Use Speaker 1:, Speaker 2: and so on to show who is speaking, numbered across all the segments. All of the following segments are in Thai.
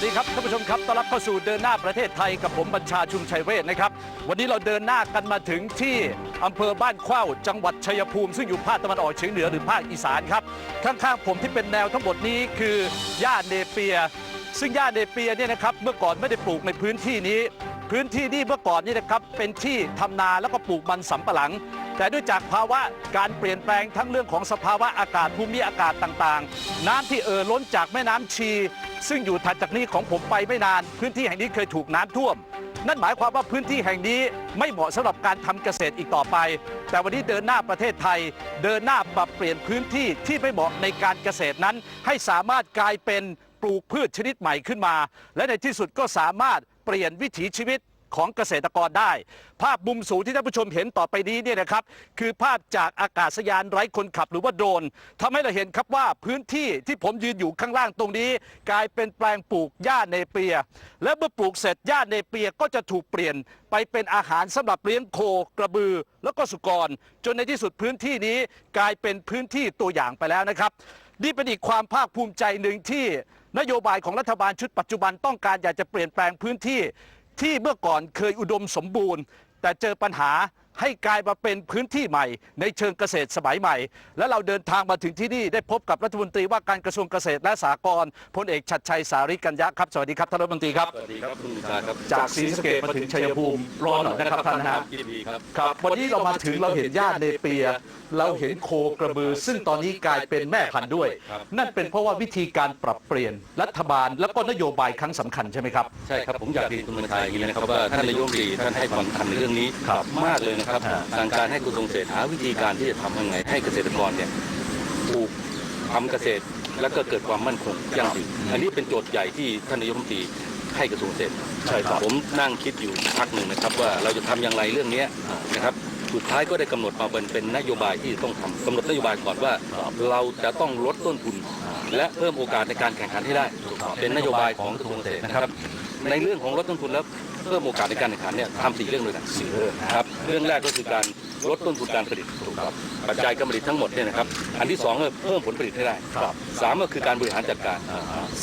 Speaker 1: วัสดีครับท่านผู้ชมครับต้อนรับเข้าสู่เดินหน้าประเทศไทยกับผมบัญชาชุมชัยเวทนะครับ วันนี้เราเดินหน้ากันมาถึงที่อำเภอบ้านเข้าจังหวัดชัยภูมิ ซึ่งอยู่ภาคตะวันออกเฉียงเหนือหรือภาคอีสานครับ ข้างๆผมที่เป็นแนวทั้งหมดนี้คือหญ้าเนเปีย ซึ่งหญ้าเนเปียเนี่ยนะครับเมื่อก่อนไม่ได้ปลูกในพื้นที่นี้ พื้นที่นี่เมื่อก่อนนี่นะครับเป็นที่ทำนาแล้วก็ปลูกมันสำปะหลัง แต่ด้วยจากภาวะการเปลี่ยนแปลงทั้งเรื่องของสภาวะอากาศภูมิอากาศต่างๆ น้ำที่เอ่อล้นจากแม่น้ำชี ซึ่งอยู่ถัดจากนี้ของผมไปไม่นาน พื้นที่แห่งนี้เคยถูกน้ำท่วม นั่นหมายความว่าพื้นที่แห่งนี้ไม่เหมาะสำหรับการทำเกษตรอีกต่อไป แต่วันนี้เดินหน้าประเทศไทย เดินหน้าปรับเปลี่ยนพื้นที่ที่ไม่เหมาะในการเกษตรนั้น ให้สามารถกลายเป็นปลูกพืชชนิดใหม่ขึ้นมา และในที่สุดก็สามารถ เปลี่ยนวิถีชีวิตของเกษตรกรได้ ภาพมุมสูงที่ท่านผู้ชมเห็นต่อไปนี้เนี่ยนะครับคือภาพจากอากาศยานไร้คนขับหรือว่าโดรนทำให้เราเห็นครับว่าพื้นที่ที่ผมยืนอยู่ข้างล่างตรงนี้ กลายเป็นแปลงปลูกหญ้าเนเปีย และเมื่อปลูกเสร็จหญ้าเนเปียก็จะถูกเปลี่ยนไปเป็นอาหารสำหรับเลี้ยงโคกระบือ แล้วก็สุกร จนในที่สุดพื้นที่นี้กลายเป็นพื้นที่ตัวอย่างไปแล้วนะครับ นี่เป็นอีกความภาคภูมิใจหนึ่งที่นโยบายของรัฐบาลชุดปัจจุบันต้องการอยากจะเปลี่ยนแปลงพื้นที่ที่เมื่อก่อนเคยอุดมสมบูรณ์ แต่เจอปัญหา ให้กลายมาเป็นพื้นที่ใหม่ ในเชิงเกษตรสมัยใหม่ และเราเดินทางมาถึงที่นี่ได้พบกับรัฐมนตรีว่าการกระทรวงเกษตรและสหกรณ์พลเอกชัดชัยสาริกัญญะครับสวัสดีครับท่านรัฐมนตรีครับ
Speaker 2: สวัสดีครับคุณชาครับ
Speaker 1: จากศรีสะเกษมาถึงชัยภูมิรอหน่อยนะครับท่านนะฮะ
Speaker 2: ยินดีครับ
Speaker 1: ครับวันนี้เรามาถึงเราเห็นญาติเนเปีย เราเห็นโคกระบือ ซึ่งตอนนี้กลายเป็นแม่พันธุ์ด้วย
Speaker 2: ครับ
Speaker 1: นั่นเป็นเพราะว่าวิธีการปรับเปลี่ยนรัฐบาล แล้วก็นโยบายครั้งสำคัญใช่ไหมครับ
Speaker 2: ใช่ครับผมอยากเรียนคุณบรรทายอย่างนี้นะครับว่าท่านนายกรัฐมนตรีท่านให้ความสำคัญในเรื่องนี้
Speaker 1: ครับ
Speaker 2: มากเลยนะครับ
Speaker 1: ฮะ
Speaker 2: ทางการให้กระทรวงเกษตรหาวิธีการที่จะทำยังไง ให้เกษตรกรเนี่ยปลูกทำเกษตรแล้วก็เกิดความมั่นคงยั่งยืนอันนี้เป็นโจทย์ใหญ่ที่ท่านนายกรัฐมนตรีให้กระทรวงเกษตร
Speaker 1: ใช่ครับ
Speaker 2: ผมนั่งคิดอยู่พักหนึ่งนะครับ ว่าเราจะทำอย่างไรเรื่องเนี้ยนะครับสุดท้ายก็ได้กำหนดมาเป็นเป็นนโยบายที่ต้องทำกำหนดนโยบายก่อนว่า เราจะต้องลดต้นทุน และเพิ่มโอกาสในการแข่งขันให้ได้ เป็นนโยบายของกระทรวงเกษตรนะครับ ในเรื่องของลดต้นทุนและ เพิ่มโอกาสในการแข่งขันเนี่ยทำสี่เรื่องด้วยกันสี่เรื่องครับเรื่องแรกก็คือการลดต้นทุนการผลิตครับปัจจัยการผลิตทั้งหมดเนี่ยนะครับอันที่สองก็เพิ่มผลผลิตให้ได้
Speaker 1: ครับ
Speaker 2: สามก็คือการบริหารจัดการ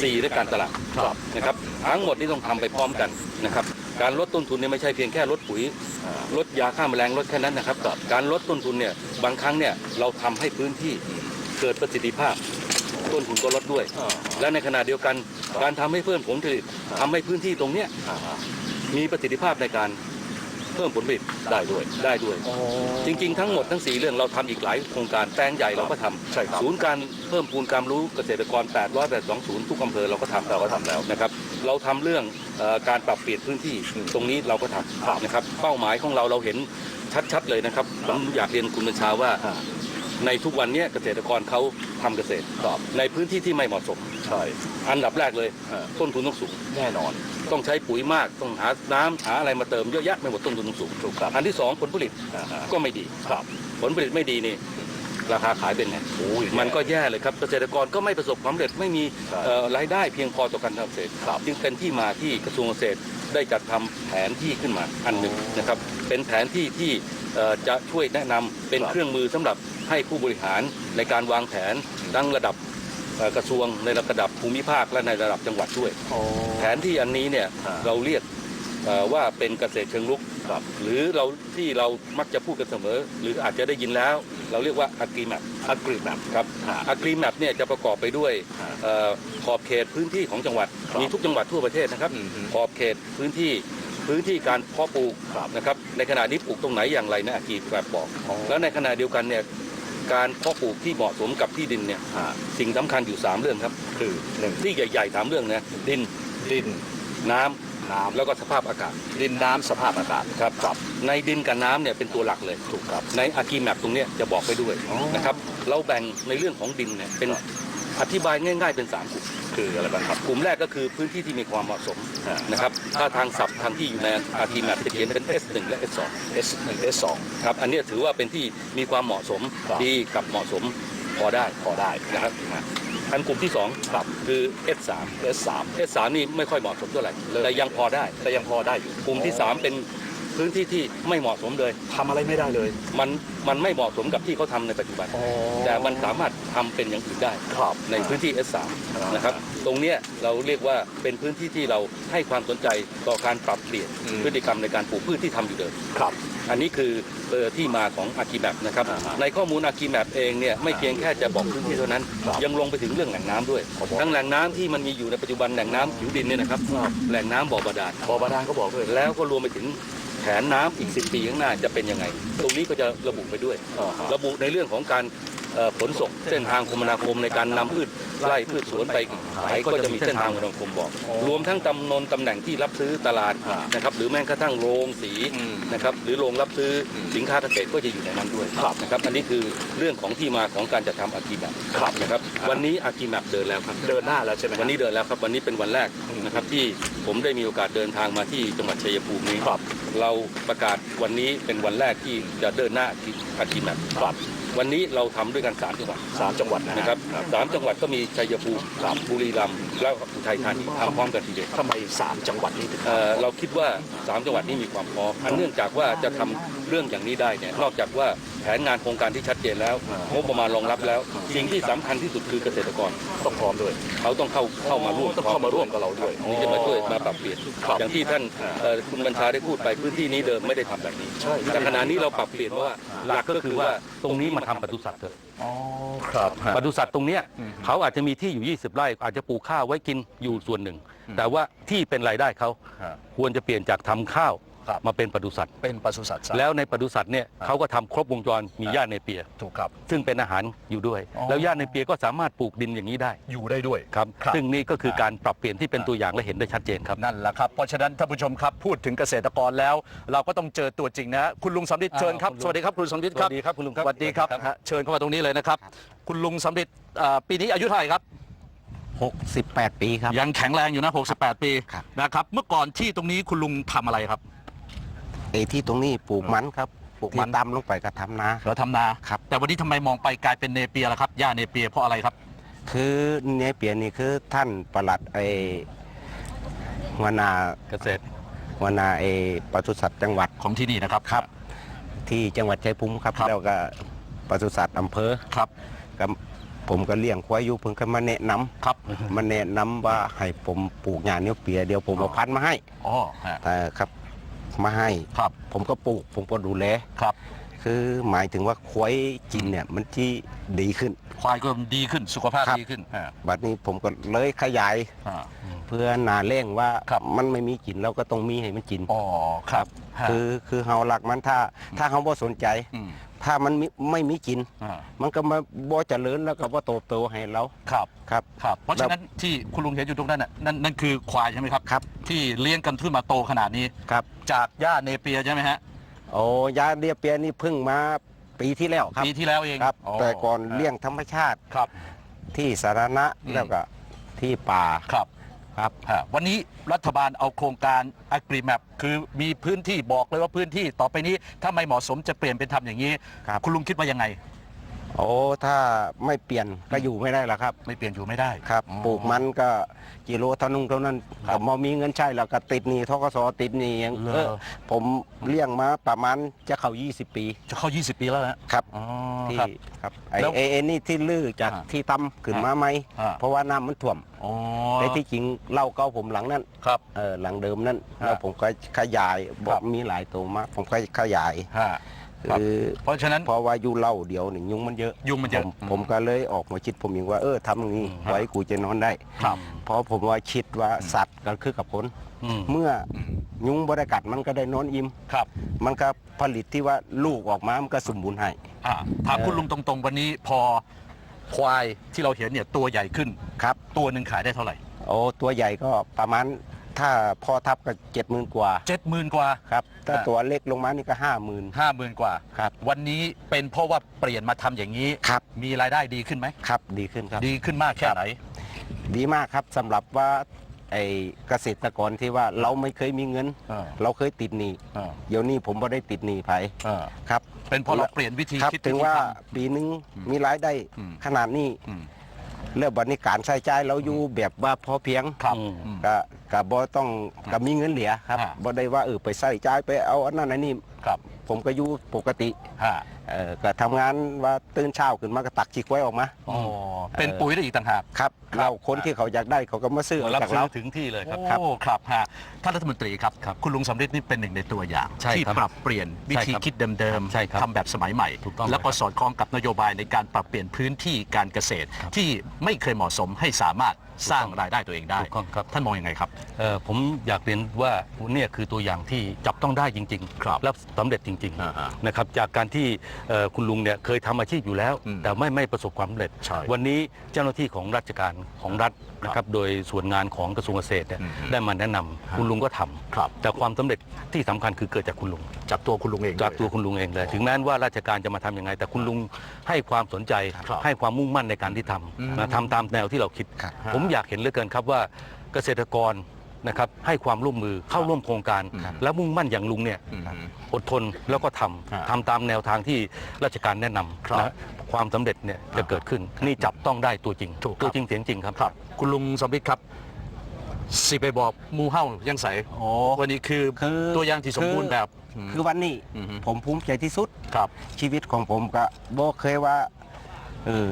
Speaker 2: สี่และการตลาด
Speaker 1: ครับ
Speaker 2: นะครับทั้งหมดนี้ต้องทำไปพร้อมกันนะครับการลดต้นทุนเนี่ยไม่ใช่เพียงแค่ลดปุ๋ยลดยาฆ่าแมลงลดแค่นั้นนะครับ การลดต้นทุนเนี่ยบางครั้งเนี่ยเราทำให้พื้นที่เกิดประสิทธิภาพ ต้นทุนก็ลดด้วย และในขณะเดียวกันการทำให้เพิ่มผลผลิตทำให้พื้นที่ตรงเนี้ย มีประสิทธิภาพในการเพิ่มผลผลิตได้ด้วยได้ด้วย จริง ๆ ทั้งหมดทั้งสี่เรื่องเราทำอีกหลายโครงการแปลงใหญ่เราก็ทำ
Speaker 1: ใช่ครับ
Speaker 2: ศูนย์การเพิ่มพูนการรู้เกษตรกร 8 8 2ศูนย์ทุกอำเภอเราก็ทำเราก็ทำแล้วนะครับเราทำเรื่องเอ่อการปรับเปลี่ยนพื้นที่ตรงนี้เราก็ทำนะครับเป้าหมายของเราเราเห็นชัดๆเลยนะครับผมอยากเรียนคุณบัญชาว่า ในทุกวันเนี้ยเกษตรกรเขาทำเกษตรในพื้นที่ที่ไม่เหมาะสม
Speaker 1: ใช่
Speaker 2: อันดับแรกเลย
Speaker 1: ฮะ
Speaker 2: ต้นทุนต้องสูง
Speaker 1: แน่นอน
Speaker 2: ต้องใช้ปุ๋ยมากต้องหาน้ำหาอะไรมาเติมเยอะแยะไม่หมดต้นทุนต้องสูง
Speaker 1: ถูกครับ
Speaker 2: อันที่สองผลผลิตก็ไม่ดี
Speaker 1: ครับ
Speaker 2: ผลผลิตไม่ดีนี่ราคาขายเป็นไง
Speaker 1: โอ้ย
Speaker 2: มันก็แย่เลยครับเกษตรกรก็ไม่ประสบความสำเร็จไม่มี
Speaker 1: ครับ
Speaker 2: เอ่อรายได้เพียงพอต่อการทำเกษตร
Speaker 1: ครับ
Speaker 2: จึงเป็นที่มาที่กระทรวงเกษตรได้จัดทำแผนที่ขึ้นมาอันหนึ่งนะครับ เป็นแผนที่ที่เอ่อจะช่วยแนะนำเป็น
Speaker 1: ครับ
Speaker 2: เครื่องมือสำหรับ ให้ผู้บริหารในการวางแผนทั้งระดับเอ่อกระทรวงในระดับภูมิภาคและในระดับจังหวัดด้วย แผนที่อันนี้เนี่ย
Speaker 1: ฮะ
Speaker 2: เราเรียกเอ่อว่าเป็นเกษตรเชิงรุก
Speaker 1: ครับ
Speaker 2: หรือเราที่เรามักจะพูดกันเสมอ หรืออาจจะได้ยินแล้ว เราเรียกว่าอักรีแมป
Speaker 1: อักฤษแบบ
Speaker 2: ครับ
Speaker 1: ฮะ
Speaker 2: อักรีแมปเนี่ยจะประกอบไปด้วย
Speaker 1: ฮะ
Speaker 2: เอ่อขอบเขตพื้นที่ของจังหวัด
Speaker 1: ครับ
Speaker 2: มีทุกจังหวัดทั่วประเทศนะครับ
Speaker 1: อืมฮึ
Speaker 2: ขอบเขตพื้นที่พื้นที่การเพาะปลูก
Speaker 1: ครับ
Speaker 2: นะครับในขณะนี้ปลูกตรงไหนอย่างไรนะอักรีแมปบอก
Speaker 1: อ๋อ
Speaker 2: แล้วในขณะเดียวกันเนี่ย การเพาะปลูกที่เหมาะสมกับที่ดินเนี่ย
Speaker 1: ฮะ
Speaker 2: สิ่งสำคัญอยู่สามเรื่องครับ
Speaker 1: คือหนึ่ง
Speaker 2: ที่ใหญ่ๆสามเรื่องนะดิน
Speaker 1: ดิน
Speaker 2: น้ำ
Speaker 1: น้ำ
Speaker 2: แล้วก็สภาพอากาศ
Speaker 1: ดินน้ำสภาพอากาศ
Speaker 2: ครับครับในดินกับน้ำเนี่ยเป็นตัวหลักเลย
Speaker 1: ถูกครับ
Speaker 2: ในอากีแมปตรงเนี้ยจะบอกไปด้วย
Speaker 1: อ๋อ
Speaker 2: นะครับ เราแบ่งในเรื่องของดินเนี่ยเป็น อธิบายง่าย ๆ เป็น3กลุ่ม
Speaker 1: คืออะไรบ้างครับ
Speaker 2: กลุ่มแรกก็คือพื้นที่ที่มีความเหมาะสม
Speaker 1: ฮะ
Speaker 2: นะครับถ้าทางศัพท์ทางที่อยู่ในอากีแมปจะเขียนเป็น S1 และ S2
Speaker 1: S1 S2
Speaker 2: ครับอันเนี้ยถือว่าเป็นที่มีความเหมาะสม
Speaker 1: ครับ
Speaker 2: ดีกับเหมาะสมพอได้
Speaker 1: พอได้
Speaker 2: นะครับอันกลุ่มที่สอง
Speaker 1: ครับ
Speaker 2: คือ S3
Speaker 1: S3
Speaker 2: S3 นี่ไม่ค่อยเหมาะสมเท่าไหร่แต่ยังพอได้
Speaker 1: แต่ยังพอได้อยู่
Speaker 2: กลุ่มที่ 3 เป็น พื้นที่ที่ไม่เหมาะสมเลย
Speaker 1: ทำอะไรไม่ได้เลย
Speaker 2: มันมันไม่เหมาะสมกับที่เขาทำในปัจจุบัน แต่มันสามารถทำเป็นอย่างอื่นได้
Speaker 1: ครับ
Speaker 2: ในพื้นที่ S3 นะครับ ตรงเนี้ยเราเรียกว่าเป็นพื้นที่ที่เราให้ความสนใจต่อการปรับเปลี่ยน
Speaker 1: อืม
Speaker 2: พฤติกรรมในการปลูกพืชที่ทำอยู่เดิม
Speaker 1: ครับ
Speaker 2: อันนี้คือเอ่อที่มาของอากีแมปนะครับ
Speaker 1: อ่าฮะ
Speaker 2: ในข้อมูลอากีแมปเองเนี่ยไม่เพียงแค่จะบอกพื้นที่เท่านั้น
Speaker 1: ครับ
Speaker 2: ยังลงไปถึงเรื่องแหล่งน้ำด้วย
Speaker 1: ครับผม
Speaker 2: ทั้งแหล่งน้ำที่มันมีอยู่ในปัจจุบันแหล่งน้ำผิวดินเนี่ยนะครับ
Speaker 1: ครับ
Speaker 2: แหล่งน้ำบ่อบาดาล
Speaker 1: บอบาดาลก็บอกด้วย
Speaker 2: แล้วก็รวมไปถึง แผนน้ำอีก 10 ปีข้างหน้าจะเป็นยังไง ตรงนี้ก็จะระบุไปด้วย
Speaker 1: อ่าฮะ
Speaker 2: ระบุในเรื่องของการเอ่อ ขนส่งเส้นทางคมนาคมในการนำพืชไร่พืชสวนไปขายก็จะมีเส้นทางคมนาคมบอก รวมทั้งจำนวนตำแหน่งที่รับซื้อตลาด
Speaker 1: อ่าน
Speaker 2: นะครับหรือแม้กระทั่งโรงสี
Speaker 1: อืม
Speaker 2: นะครับหรือโรงรับซื้ออ
Speaker 1: ม
Speaker 2: สินค้าเกษตรก็จะอยู่ในนั้นด้วย
Speaker 1: ครับ
Speaker 2: นะครับอันนี้คือเรื่องของที่มาของการจัดทำอากีแมป
Speaker 1: ครับ
Speaker 2: นะครับ
Speaker 1: ครับ
Speaker 2: วันนี้อากีแมปเดินแล้วครับ
Speaker 1: เดินหน้าแล้วใช่ไหม
Speaker 2: วันนี้เดินแล้วครับวันนี้เป็นวันแรก
Speaker 1: อืม
Speaker 2: นะครับที่ผมได้มีโอกาสเดินทางมาที่จังหวัดชัยภูมินี้
Speaker 1: ครับ
Speaker 2: เราประกาศวันนี้เป็นวันแรกที่จะเดินหน้าอากีแมป
Speaker 1: ครับ
Speaker 2: วันนี้เราทำด้วยกันสามจังหวัด
Speaker 1: สามจังหวัดนะฮ
Speaker 2: นะครับสามจังหวัดก็มีชัยภูมิ
Speaker 1: ครับ
Speaker 2: บุรีรัมย์แล้วก็อุทัยธานีทำพร้อมกันทีเดียว
Speaker 1: ทำไมสามจังหวัดนี้ถึง
Speaker 2: เอ่อเราคิดว่า3จังหวัดนี้มีความพร้อมอันเนื่องจากว่าจะทำเรื่องอย่างนี้ได้เนี่ยนอกจากว่าแผนงานโครงการที่ชัดเจนแล้วงบประมาณรองรับแล้ว สิ่งที่สำคัญที่สุดคือเกษตรกร
Speaker 1: ต้องพร้อมด้วย
Speaker 2: เขาต้องเข้าเข้ามาร่วม
Speaker 1: ต้องเข้ามาร่วมกับเราด้วย
Speaker 2: นี่จะมาช่วยมาปรับเปลี่ยน
Speaker 1: ครับ
Speaker 2: อย่างที่ท่านเอ่อคุณบัญชาได้พูดไปพื้นที่นี้เดิมไม่ได้ทำแบบนี้
Speaker 1: ใช่
Speaker 2: แต่ขณะนี้เราปรับเปลี่ยนว่าหลักก็คือว่าตรงนี้มาทำปศุสัตว์เถอะ
Speaker 1: อ๋อครับ
Speaker 2: ปศุสัตว์ตรงเนี้ย
Speaker 1: อืม
Speaker 2: เขาอาจจะมีที่อยู่ 20 ไร่อาจจะปลูกข้าวไว้กินอยู่ส่วนหนึ่ง แต่ว่าที่เป็นรายได้เขา
Speaker 1: ฮะ
Speaker 2: ควรจะเปลี่ยนจากทำข้าว
Speaker 1: ครับ
Speaker 2: มาเป็นปศุสัตว์
Speaker 1: เป็นปศุสัตว์ซะ
Speaker 2: แล้วในปศุสัตว์เนี่ย
Speaker 1: ครับ
Speaker 2: เขาก็ทำครบวงจรมีหญ้าเนเปีย
Speaker 1: ถูกครับ
Speaker 2: ซึ่งเป็นอาหารอยู่ด้วย
Speaker 1: อ๋อ
Speaker 2: แล้วหญ้าเนเปียก็สามารถปลูกดินอย่างนี้ได้
Speaker 1: อยู่ได้ด้วย
Speaker 2: ครับ
Speaker 1: ครับ
Speaker 2: ซึ่งนี่ก็คือการปรับเปลี่ยนที่เป็นตัวอย่างและเห็นได้ชัดเจนครับ
Speaker 1: นั่นแหละครับ เพราะฉะนั้นท่านผู้ชมครับพูดถึงเกษตรกรแล้ว เราก็ต้องเจอตัวจริงนะ คุณลุงสำริด
Speaker 2: อ่า
Speaker 1: เชิญครับ
Speaker 2: คุณลุง
Speaker 1: สวัสดีครับคุณลุงสำริดครับ
Speaker 2: สวัสดีครับคุณลุงครับ
Speaker 1: สวัสดีครับ
Speaker 2: สวัสดีครับ
Speaker 1: ฮะเชิญเข้ามาตรงนี้เลยนะครับ คุณลุงสำริดอ่าปีนี้อายุเท่าไหร่ครับ
Speaker 3: 68 ปีครับ
Speaker 1: ยังแข็งแรงอยู่นะ 68 ปี
Speaker 3: ครับ
Speaker 1: นะครับ เมื่อก่อนที่ตรงนี้คุณลุงทำอะไรครับ
Speaker 3: ไอ้ที่ตรงนี้ปลูกมันครับปลูก
Speaker 1: ที่
Speaker 3: มันตามลงไปก็ทำนา
Speaker 1: เราทำนา
Speaker 3: ครับ
Speaker 1: แต่วันนี้ทำไมมองไปกลายเป็นเนเปียล่ะครับหญ้าเนเปียเพราะอะไรครับ
Speaker 3: คือเนี่ยเปลี่ยนนี่คือท่านประหลัดไอ้หัวหนา
Speaker 2: เกษตร
Speaker 3: หัวหนาไอ้ปศุสัตว์จังหวัด
Speaker 1: ของที่นี่นะครับ
Speaker 3: ครับ ที่จังหวัดชัยภูมิครับ
Speaker 1: ครับ
Speaker 3: แล้วก็ปศุสัตว์อำเภอ
Speaker 1: ครับ
Speaker 3: ก็ผมก็เลี้ยงควายอยู่เพิ่งก็มาแนะนำ
Speaker 1: ครับ
Speaker 3: มาแนะนำว่าให้ผมปลูกหญ้าเนี้ยเปียเดี๋ยวผม
Speaker 1: อ๋อ
Speaker 3: เอาพันธุ์มาให้
Speaker 1: อ๋อฮะ
Speaker 3: แต่ครับ มาให้
Speaker 1: ครับ
Speaker 3: ผมก็ปลูก ผมก็ดูแล
Speaker 1: ครับ
Speaker 3: คือหมายถึงว่าควายกินเนี่ยมันที่ดีขึ้น
Speaker 1: ควายก็ดีขึ้นสุขภาพ
Speaker 3: ครับ
Speaker 1: ดีขึ้นอ่า
Speaker 3: บัดนี้ผมก็เลยขยาย
Speaker 1: อ่า
Speaker 3: เพื่อหนาเร่งว่า
Speaker 1: ครับ
Speaker 3: มันไม่มีกินเราก็ต้องมีให้มันกิน
Speaker 1: อ๋อครับฮะ
Speaker 3: คือคือเฮาหลักมันถ้า ถ้าเฮาบ่สนใจ
Speaker 1: ม
Speaker 3: ถ้ามันมิไม่มีกิน
Speaker 1: อ่า
Speaker 3: มันก็มาบ่เจริญแล้วก็บ่โตโตให้เรา
Speaker 1: ครับ
Speaker 3: ครับ
Speaker 1: ครับ เพราะฉะนั้นที่คุณลุงเห็นอยู่ตรงนั้นน่ะนั่นนั่นคือควายใช่ไหมครับ
Speaker 3: ครับ
Speaker 1: ที่เลี้ยงกันขึ้นมาโตขนาดนี้
Speaker 3: ครับ
Speaker 1: จากหญ้าเนเปียใช่ไหมฮะ
Speaker 3: โอ้ยาเดียเปียนี่เพิ่งมา ปีที่แล้วครับ
Speaker 1: ปีที่แล้วเอง
Speaker 3: ครับแต่ก่อน
Speaker 1: ฮะ
Speaker 3: เลี้ยงธรรมชาติ
Speaker 1: ครับ
Speaker 3: ที่สาธารณะ
Speaker 1: อืม
Speaker 3: แล้วก็ที่ป่า
Speaker 1: ครับ
Speaker 3: ครับ
Speaker 1: ฮะวันนี้รัฐบาลเอาโครงการ Agri Map คือมีพื้นที่บอกเลยว่าพื้นที่ต่อไปนี้ถ้าไม่เหมาะสมจะเปลี่ยนเป็นทำอย่างนี้
Speaker 3: ครับ
Speaker 1: คุณลุงคิดว่ายังไง
Speaker 3: โอ้ถ้าไม่เปลี่ยนก็อยู่ไม่ได้หรอกครับ
Speaker 1: ไม่เปลี่ยนอยู่ไม่ได้
Speaker 3: ครับ
Speaker 1: อ๋อ
Speaker 3: ปลูกมันก็กิโลเท่านึงเท่านั้น
Speaker 1: ครับ
Speaker 3: แต่มามีเงินใช้แล้วก็ติดหนี้ทกสติดหนี้อย่าง
Speaker 1: เหรอ
Speaker 3: เออผมเลี้ยงมาประมาณจะเข้า 20 ปี
Speaker 1: จะเข้า 20 ปีแล้วนะ
Speaker 3: ครับ
Speaker 1: อ๋อ
Speaker 3: ที่
Speaker 1: ครับ
Speaker 3: ครับไอ้
Speaker 1: แล้ว
Speaker 3: ไอ้ไอ้นี่ที่ลื้อจาก
Speaker 1: อ่า
Speaker 3: ที่ตั้มขึ้นมาไหม
Speaker 1: อ่า
Speaker 3: เพราะว่าน้ำมันท่วม
Speaker 1: อ๋อ
Speaker 3: แต่ที่จริงเล่าเก่าผมหลังนั้น
Speaker 1: ครับ
Speaker 3: เออหลังเดิมนั้น
Speaker 1: อ่า
Speaker 3: แล้วผมก็ขยายบอ
Speaker 1: ครั
Speaker 3: ก
Speaker 1: บ
Speaker 3: มีหลายตัวมากผมก็ขยาย
Speaker 1: ฮะ ครับ
Speaker 3: คือ
Speaker 1: เพราะฉะนั้น
Speaker 3: เพราะว่าอยู่เล่าเดียวหนึ่งยุงมันเยอะ
Speaker 1: ยุงมันเยอะ
Speaker 3: ผม
Speaker 1: อืม
Speaker 3: ผมก็เลยออกมาคิดผมเองว่าเออทำอย่างนี้
Speaker 1: ครับ
Speaker 3: ไว้กูจะนอนได้
Speaker 1: ครับ
Speaker 3: เพราะผมว่าคิดว่าสัตว์ก็คือกับคน
Speaker 2: อืม
Speaker 3: เมื่อ
Speaker 1: อืม
Speaker 3: ยุงบริกัดมันก็ได้นอนอิ่ม
Speaker 1: ครับ
Speaker 3: มันก็ผลิตที่ว่าลูกออกมามันก็สมบูรณ์ให้
Speaker 1: อ่าถาม
Speaker 3: เออ
Speaker 1: คุณลุงตรงๆ วันนี้พอควายที่เราเห็นเนี่ยตัวใหญ่ขึ้น
Speaker 3: ครับ
Speaker 1: ตัวหนึ่งขายได้เท่าไหร่
Speaker 3: โอ้ตัวใหญ่ก็ประมาณ ถ้าพอทับก็เจ็ดหมื่นกว่า
Speaker 1: เจ็ดหมื่นกว่า
Speaker 3: ครับ ถ้า
Speaker 1: อ่า
Speaker 3: ตัวเล็กลงมานี่ก็ห้าหมื่น
Speaker 1: ห้าหมื่นกว่า
Speaker 3: ครับ
Speaker 1: วันนี้เป็นเพราะว่าเปลี่ยนมาทำอย่างนี้
Speaker 3: ครับ
Speaker 1: มีรายได้ดีขึ้นไหม
Speaker 3: ครับดีขึ้นครับ
Speaker 1: ดีขึ้นมากแค่ไหน
Speaker 3: ดีมากครับสำหรับว่าไอ้เกษตรกรที่ว่าเราไม่เคยมีเงิน
Speaker 1: เออ
Speaker 3: เราเคยติดหนี้
Speaker 1: เออ
Speaker 3: เดี๋ยวนี้ผมไม่ได้ติดหนี้ไผ
Speaker 1: เออ
Speaker 3: ครับ
Speaker 1: เป็นเพราะเราเปลี่ยนวิธี
Speaker 3: ครับ
Speaker 1: คิด
Speaker 3: ถึง
Speaker 1: วิธี
Speaker 3: ว่า
Speaker 1: ท
Speaker 3: ปีนึง
Speaker 1: อืม
Speaker 3: มีรายได้
Speaker 1: อืม
Speaker 3: ขนาดนี้ำ
Speaker 1: อืม
Speaker 3: เรื่องบริการใช้จ่ายเราอยู่แบบว่าพอเพียง
Speaker 1: ครับ
Speaker 2: อืม
Speaker 1: อืม
Speaker 3: ก็ กับบ่ต้องกับมีเงินเหลือครับ
Speaker 1: อ่า
Speaker 3: บ่ได้ว่าเออไปใส่จ่ายไปเอาอันนั้นอันนี้
Speaker 1: ครับ
Speaker 3: ผมก็อยู่ปกติ
Speaker 1: ฮะ
Speaker 3: เออก็ทำงานว่าตื่นเช้าขึ้นมาก็ตักขี้ควายออกมา
Speaker 1: อ๋อเป็นปุ๋ยได้อีกต่างหาก
Speaker 3: ครับ เราคนที่เขาอยากได้เขาก็มาซื้อ
Speaker 2: รับ
Speaker 3: จาก
Speaker 2: ซื้
Speaker 3: เรา
Speaker 2: อถึงที่เลยครับ
Speaker 1: โอ้ครับฮะท่านรัฐมนตรีครับ คุณลุงสำริดนี่เป็นหนึ่งในตัวอย่าง
Speaker 2: ใช่
Speaker 1: ที่
Speaker 2: ครับ
Speaker 1: ปรับเปลี่ยนวิธี
Speaker 2: ใช่ครับ
Speaker 1: คิดเดิม
Speaker 2: ใช่ครับ
Speaker 1: ทำแบบสมัยใหม่
Speaker 2: ถูกต้อง
Speaker 1: แล้วก็
Speaker 2: ครับ
Speaker 1: สอดคล้องกับนโยบายในการปรับเปลี่ยนพื้นที่การเกษตร
Speaker 2: ครับ
Speaker 1: ที่ไม่เคยเหมาะสมให้สามารถ สร้าง
Speaker 2: ถูกต้อง
Speaker 1: รายได้ตัวเองได้
Speaker 2: ถูกต้องครับ
Speaker 1: ท่านมองยังไงครับ
Speaker 2: เอ่อผมอยากเรียนว่าเนี่ยคือตัวอย่างที่จับต้องได้จริง
Speaker 1: ครับ
Speaker 2: และสำเร็จจริง
Speaker 1: อ่าฮะ
Speaker 2: ๆนะครับจากการที่เอ่อคุณลุงเนี่ยเคยทำอาชีพอยู่แล้ว
Speaker 1: อืม
Speaker 2: แต่ไม่ไม่ประสบความสำเร็จ
Speaker 1: ใช่
Speaker 2: วันนี้เจ้าหน้าที่ของราชการของรัฐนะครับโดยส่วนงานของกระทรวงเกษตรเนี่ย
Speaker 1: อืม
Speaker 2: ได้มาแนะนำคุณลุงก็ทำ
Speaker 1: ครับ
Speaker 2: แต่ความสำเร็จที่สำคัญคือเกิดจากคุณลุง
Speaker 1: จากตัวคุณลุงเอง
Speaker 2: จากตัวคุณลุงเองเลย ถึงแม้ว่าราชการจะมาทำยังไง แต่คุณลุงให้ความสนใจ
Speaker 1: ครับ
Speaker 2: ให้ความมุ่งมั่นในการที่ท
Speaker 1: อืมำ
Speaker 2: นะทำตามแนวที่เราคิด
Speaker 3: ครับ
Speaker 2: ผมอยากเห็นเหลือเกินครับว่าเกษตรกรนะครับให้ความร่วมมือเข้าร่วมโครงการ
Speaker 1: ครับ
Speaker 2: และมุ่งมั่นอย่างลุงเนี่ย
Speaker 1: อืม
Speaker 2: อดทนแล้วก็ทำ
Speaker 1: ครับ
Speaker 2: ทำตามแนวทางที่ราชการแนะน
Speaker 1: ครับำ
Speaker 2: นะความสำเร็จเนี่ยจะเกิดขึ้น นี่จับต้องได้ตัวจริง
Speaker 1: ถูกครับ
Speaker 2: ตัวจริงเสียงจริงครับ
Speaker 1: ครับ คุณลุงสมริดครับ สิไปบอกหมูเฮ้ายังใส
Speaker 3: โอ้
Speaker 1: วันนี้คือ
Speaker 3: คือ
Speaker 1: ตัวอย่างที่สมบูรณ์แบบ
Speaker 3: คือวันนี้
Speaker 1: อือฮึ
Speaker 3: ผมภูมิใจที่สุด
Speaker 1: ครับ
Speaker 3: ชีวิตของผมก็บ่เคยว่าเออ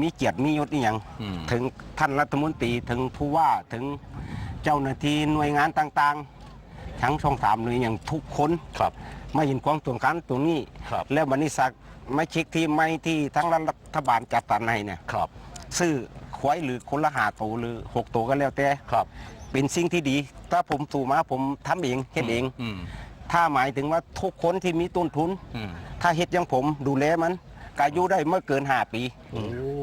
Speaker 3: มีเกียรติมียศอีหยัง
Speaker 1: อืม
Speaker 3: ถึงท่านรัฐมนตรีถึงผู้ว่าถึงเจ้าหน้าที่หน่วยงานต่างๆ ทั้งช่องสามหน่วยอย่างทุกคน
Speaker 1: ครับ
Speaker 3: มาเห็นความต้องการตรงนี้
Speaker 1: ครับ
Speaker 3: แล้วบันนี้สักไม่เช็คที่ไม่ที่ทั้งรัฐบาลจัดสรรให้เนี่ย
Speaker 1: ครับ
Speaker 3: ซื้อควายหรือคนละหาตัวหรือหกตัวก็แล้วแต่
Speaker 1: ครับ
Speaker 3: เป็นสิ่งที่ดี ถ้าผมสู่มาผมทำเองเฮ็ดเอง
Speaker 1: อืม
Speaker 3: ถ้าหมายถึงว่าทุกคนที่มีต้นทุน
Speaker 1: อืม
Speaker 3: ถ้าเฮ็ดอยังผมดูแลมันก็อายุได้เมื่อเกิน5ปี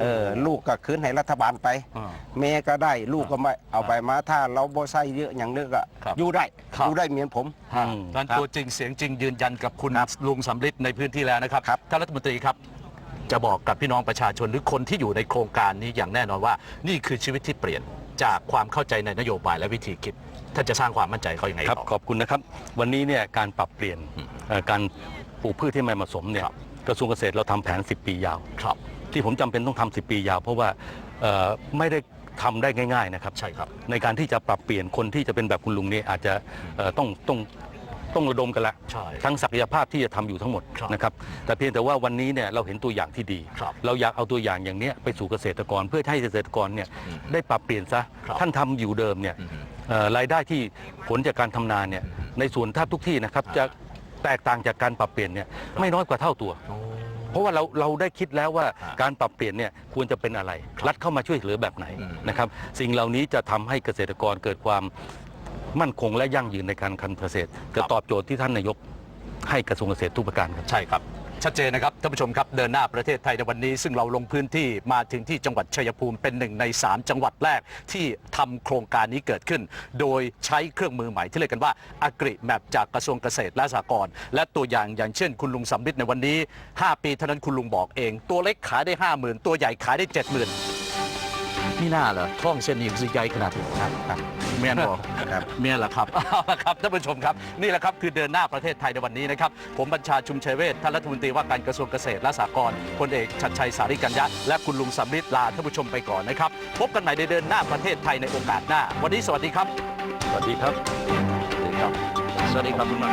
Speaker 3: เออลูกก็คืนให้รัฐบาลไป
Speaker 1: อ่า
Speaker 3: แม่ก็ได้ลูกก็ไม่เอาไปมาถ้าเราบ่ใส่เยอะอย่างเนึกอะ
Speaker 1: ครับ
Speaker 3: อยู่ได้
Speaker 1: ครับ
Speaker 3: อยู่ได้เหมือนผม
Speaker 2: อืม
Speaker 1: นั่น
Speaker 3: ครับ
Speaker 1: ตัวจริงเสียงจริงยืนยันกับคุณ
Speaker 3: ครับ
Speaker 1: ลุงสำริดในพื้นที่แล้วนะครับ
Speaker 3: ครับ
Speaker 1: ท่านรัฐมนตรีครับ จะบอกกับพี่น้องประชาชนหรือคนที่อยู่ในโครงการนี้อย่างแน่นอนว่า นี่คือชีวิตที่เปลี่ยน จากความเข้าใจในนโยบายและวิธีคิดท่านจะสร้างความมั่นใจเขาอย่างไร
Speaker 2: ครับ
Speaker 1: ต่อ
Speaker 2: ขอบคุณนะครับ วันนี้เนี่ยการปรับเปลี่ยน
Speaker 1: อืม
Speaker 2: เอ่อการปลูกพืชที่ไม่เหมาะสมเนี่ย
Speaker 1: ครับ
Speaker 2: กระทรวงเกษตรเราทำแผน 10 ปียาว
Speaker 1: ครับ
Speaker 2: ที่ผมจำเป็นต้องทำ10 ปียาว เพราะว่าเอ่อไม่ได้ทำได้ง่ายๆนะครับ
Speaker 1: ใช่ครับ
Speaker 2: ในการที่จะปรับเปลี่ยนคนที่จะเป็นแบบคุณลุงเนี่ยอาจจะเอ่อต้องต้อง ต้องระดมกันละ
Speaker 1: ใช่
Speaker 2: ทั้งศักยภาพที่จะทำอยู่ทั้งหมด
Speaker 1: ครับ
Speaker 2: นะครับแต่เพียงแต่ว่าวันนี้เนี่ยเราเห็นตัวอย่างที่ดี
Speaker 1: ครับ
Speaker 2: เราอยากเอาตัวอย่างอย่างเนี้ยไปสู่เกษตรกรเพื่อให้เกษตรกรเนี่ย
Speaker 1: อืม
Speaker 2: ได้ปรับเปลี่ยนซะ
Speaker 1: ครับ
Speaker 2: ท่านทำอยู่เดิมเนี่ย
Speaker 1: อืม
Speaker 2: เอ่อรายได้ที่ผลจากการทำนาเนี่ยในส่วนแทบทุกที่นะครับจะแตกต่างจากการปรับเปลี่ยนเนี่ยไม่น้อยกว่าเท่าตัวเพราะว่าเราเราได้คิดแล้วว่า
Speaker 1: ครับ
Speaker 2: การปรับเปลี่ยนเนี่ยควรจะเป็นอะไร รัฐเข้ามาช่วยเหลือแบบไหน
Speaker 1: อืม
Speaker 2: นะครับ สิ่งเหล่านี้จะทำให้เกษตรกรเกิดความ มั่นคงและยั่งยืนในการคันเกษตร จะตอบโจทย์ที่ท่านนายกให้กระทรวงเกษตรทุกประการครับ
Speaker 1: ใช่ครับชัดเจนนะครับท่านผู้ชมครับเดินหน้าประเทศไทยในวันนี้ ซึ่งเราลงพื้นที่มาถึงที่จังหวัดชัยภูมิเป็นหนึ่งใน 3 จังหวัดแรกที่ทำโครงการนี้เกิดขึ้น โดยใช้เครื่องมือใหม่ที่เรียกกันว่าอ g ก i แมปจากกระทรวงเกษตรและสหกรณ์และตัวอย่างอย่างเช่น คุณลุงสำริดในวันนี้ 5 ปีเท่านั้นคุณลุงบอกเอง ตัวเล็กขายได้ 50,000 ตัวใหญ่ขายได้ 70,000 นี่น่าเหรอท่องเส้นนี้สิใหญ่ขนาดนี้
Speaker 3: ครับครับ
Speaker 1: แม่นบอก
Speaker 3: ครับ
Speaker 1: เมียแหละครับเอาละครับท่านผู้ชมครับนี่แหละครับคือเดินหน้าประเทศไทยในวันนี้นะครับ ผมบัญชาชุมชัยเวชท่านรัฐมนตรีว่าการกระทรวงเกษตรและสหกรณ์พลเอกชัดชัยสาริกัญญะและคุณลุงสำริดลาท่านผู้ชมไปก่อนนะครับ พบกันใหม่ในเดินหน้าประเทศไทยในโอกาสหน้า วันนี้สวัสดีครับ
Speaker 2: สวัสดีครับ
Speaker 1: สวัสดีครับสวัสดีครับคุณหมอ